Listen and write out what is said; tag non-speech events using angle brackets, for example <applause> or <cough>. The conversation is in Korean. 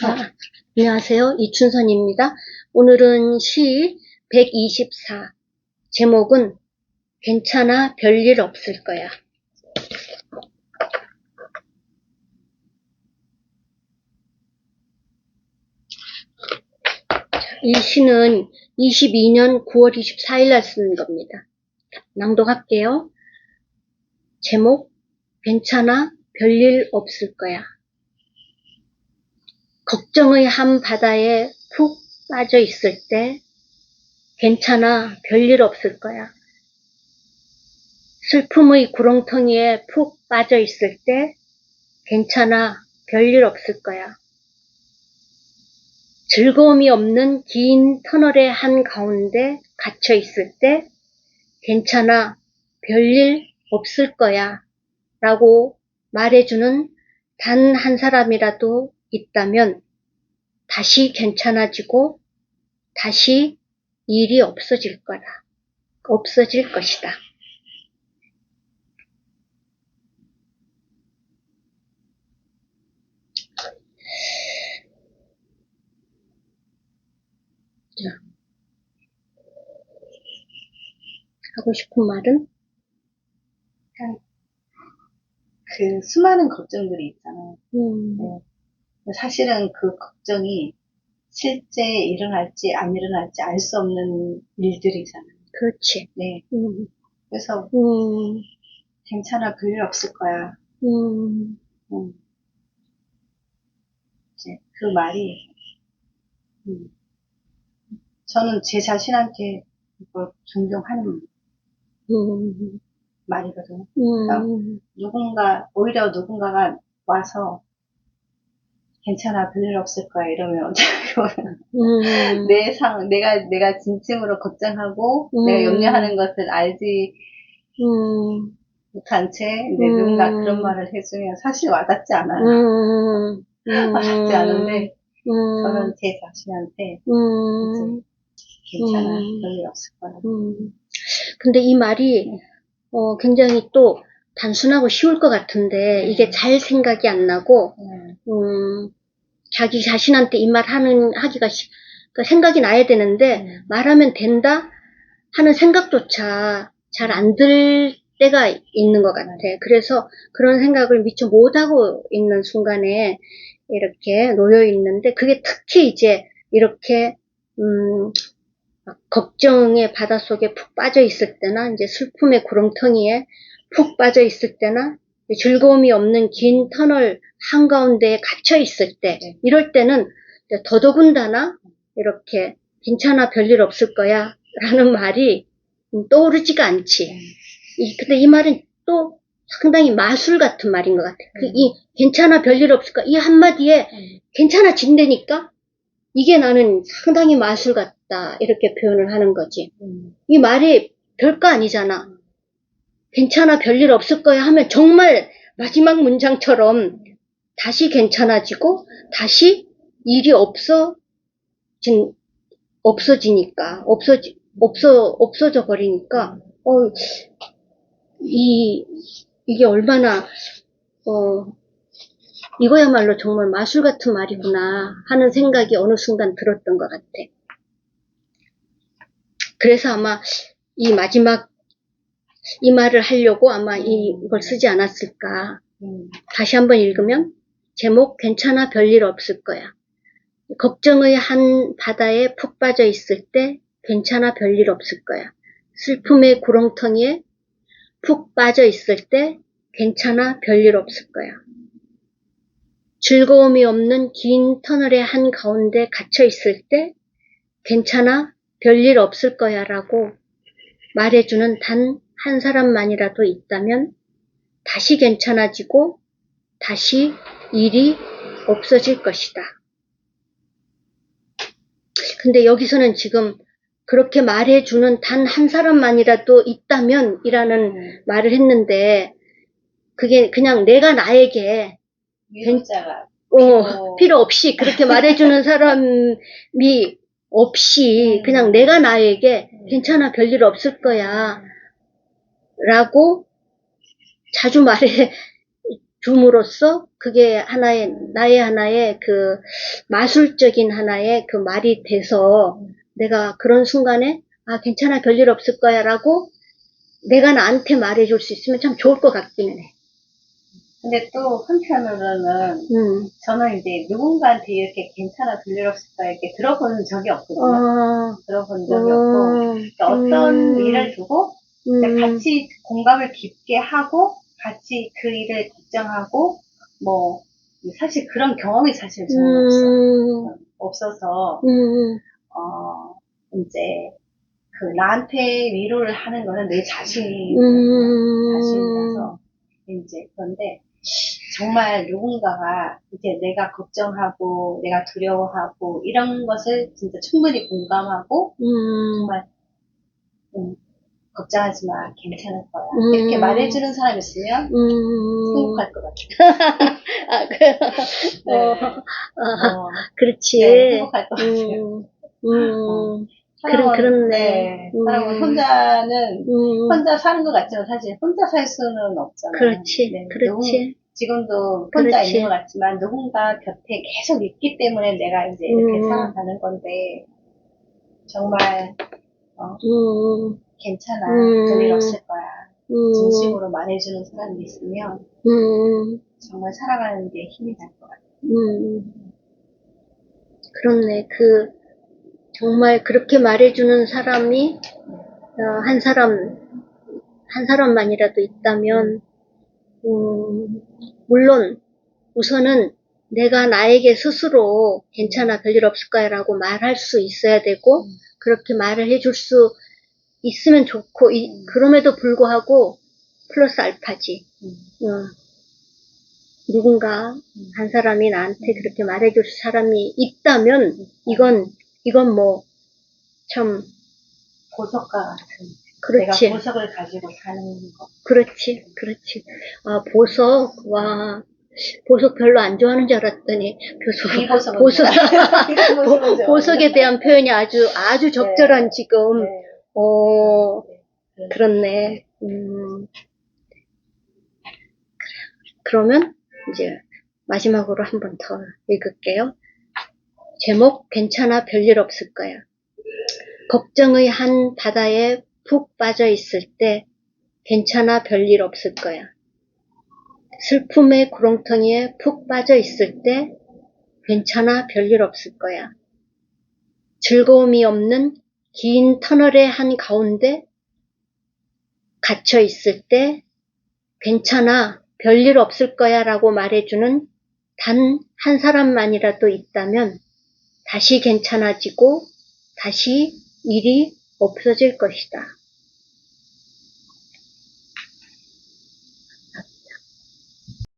아, 안녕하세요. 이춘선입니다. 오늘은 시 124. 제목은 괜찮아 별일 없을 거야. 이 시는 22년 9월 24일 날 쓰는 겁니다. 낭독할게요. 제목 괜찮아 별일 없을 거야. 걱정의 한 바다에 푹 빠져 있을 때 괜찮아 별일 없을 거야. 슬픔의 구렁텅이에 푹 빠져 있을 때 괜찮아 별일 없을 거야. 즐거움이 없는 긴 터널의 한 가운데 갇혀 있을 때 괜찮아 별일 없을 거야 라고 말해주는 단 한 사람이라도 있다면 다시 괜찮아지고 다시 일이 없어질 거다. 없어질 것이다. 자, 하고 싶은 말은? 그 수많은 걱정들이 있잖아요. 음, 네. 사실은 그 걱정이 실제 일어날지 안 일어날지 알 수 없는 일들이잖아요. 그렇지. 네. 음, 그래서 음, 괜찮아 별일 없을 거야. 음, 음. 이제 그 말이 음. 저는 제 자신한테 이걸 존경하는 음, 말이거든요. 음, 누군가 오히려 누군가가 와서 괜찮아 별일 없을 거야 이러면 음, 내 상, 내가, 내가 진심으로 걱정하고, 음. 내가 염려하는 것을 알지 음, 못한 채, 이제 음. 누군가 그런 말을 해주면 사실 와닿지 않아요. 음, 음, 와닿지 않은데, 음, 저는 제 자신한테 음, 괜찮아, 음. 별일 없을 거야. 음. 근데 이 말이 어, 굉장히 또 단순하고 쉬울 것 같은데 이게 잘 생각이 안 나고 음, 음, 자기 자신한테 이 말 하는 하기가 시- 그 생각이 나야 되는데 음. 말하면 된다 하는 생각조차 잘 안 들 때가 있는 것 같아. 그래서 그런 생각을 미처 못 하고 있는 순간에 이렇게 놓여 있는데 그게 특히 이제 이렇게 음, 막 걱정의 바닷속에 푹 빠져 있을 때나 이제 슬픔의 구렁텅이에 푹 빠져 있을 때나 즐거움이 없는 긴 터널 한가운데에 갇혀 있을 때 네. 이럴 때는 더더군다나 이렇게 괜찮아 별일 없을 거야 라는 말이 음, 떠오르지가 않지. 음. 이, 근데 이 말은 또 상당히 마술 같은 말인 것 같아. 그, 음. 이, 괜찮아, 별일 없을까? 이 한마디에 음. 괜찮아진다니까? 이게 나는 상당히 마술 같다. 이렇게 표현을 하는 거지. 음. 이 말이 별거 아니잖아. 괜찮아, 별일 없을 거야 하면 정말 마지막 문장처럼 다시 괜찮아지고 다시 일이 없어진, 없어지니까, 없어지, 없어, 없어져 버리니까, 어, 이, 이게 얼마나, 어, 이거야말로 정말 마술 같은 말이구나 하는 생각이 어느 순간 들었던 것 같아. 그래서 아마 이 마지막, 이 말을 하려고 아마 이- 이걸 쓰지 않았을까. 음. 다시 한번 읽으면, 제목 괜찮아 별일 없을 거야. 걱정의 한 바다에 푹 빠져 있을 때 괜찮아 별일 없을 거야. 슬픔의 구렁텅이에 푹 빠져 있을 때 괜찮아 별일 없을 거야. 즐거움이 없는 긴 터널의 한 가운데 갇혀 있을 때 괜찮아 별일 없을 거야 라고 말해주는 단 한 사람만이라도 있다면 다시 괜찮아지고 다시 일이 없어질 것이다. 근데 여기서는 지금 그렇게 말해주는 단 한 사람만이라도 있다면 이라는 음. 말을 했는데 그게 그냥 내가 나에게 위로자가 어, 필요- 없이 그렇게 말해주는 사람이 없이 음. 그냥 내가 나에게 괜찮아 별일 없을 거야 라고 자주 말해 <laughs> 줌으로써 그게 하나의 나의 하나의 그 마술적인 하나의 그 말이 돼서 내가 그런 순간에 아 괜찮아 별일 없을 거야 라고 내가 나한테 말해줄 수 있으면 참 좋을 것 같기는 해. 근데 또 한편으로는 음. 저는 이제 누군가한테 이렇게 괜찮아 별일 없을까 이렇게 들어본 적이 없거든요. 어, 들어본 적이 없고 그러니까 어떤 음. 일을 두고 음. 같이 공감을 깊게 하고 같이 그 일을 걱정하고 뭐 사실 그런 경험이 사실 없어요. 음. 없어서 음. 어 이제 그 나한테 위로를 하는 거는 내 자신 음. 자신이라서 이제 그런데 정말 누군가가 이제 내가 걱정하고 내가 두려워하고 이런 것을 진짜 충분히 공감하고 음. 정말 음, 걱정하지 마 괜찮을 거야 음. 이렇게 말해주는 사람 있으면 음. 행복할 것 같아요. <laughs> 아, 그, 네. 어, 어, 어, 그렇지. 네, 행복할 것 같아요. 음, 음, 사람은, 그렇네. 네, 음. 사람은 혼자는 음, 혼자 사는 것 같지만 사실 혼자 살 수는 없잖아요. 그렇지, 네, 누군- 그렇지. 지금도 혼자 그렇지. 있는 것 같지만 누군가 곁에 계속 있기 때문에 내가 이제 이렇게 음. 살아가는 건데 정말 음, 괜찮아 음. 별일 없을 거야 음, 진심으로 말해주는 사람이 있으면 음, 정말 살아가는 게 힘이 날 것 같아요. 음. 그렇네. 그, 정말 그렇게 말해주는 사람이, 어, 한 사람, 한 사람만이라도 있다면, 음, 물론, 우선은 내가 나에게 스스로 괜찮아, 별일 없을 거야 라고 말할 수 있어야 되고, 음. 그렇게 말을 해줄 수 있으면 좋고, 이- 음. 그럼에도 불구하고, 플러스 알파지. 음. 어, 누군가 한 사람이 나한테 그렇게 말해줄 사람이 있다면 이건 이건 뭐 참 보석과 같은 그렇지 내가 보석을 가지고 사는 거. 그렇지 그렇지 아 보석 와 보석 별로 안 좋아하는 줄 알았더니 이 보석 <laughs> 보석. 보석에 대한 표현이 아주 아주 적절한 지금 네. 어 네. 그렇네 음 그러면 이제 마지막으로 한 번 더 읽을게요. 제목 괜찮아 별일 없을 거야. 걱정의 한 바다에 푹 빠져 있을 때 괜찮아 별일 없을 거야. 슬픔의 구렁텅이에 푹 빠져 있을 때 괜찮아 별일 없을 거야. 즐거움이 없는 긴 터널의 한 가운데 갇혀 있을 때 괜찮아 별일 없을 거야 라고 말해주는 단 한 사람만이라도 있다면 다시 괜찮아지고 다시 일이 없어질 것이다.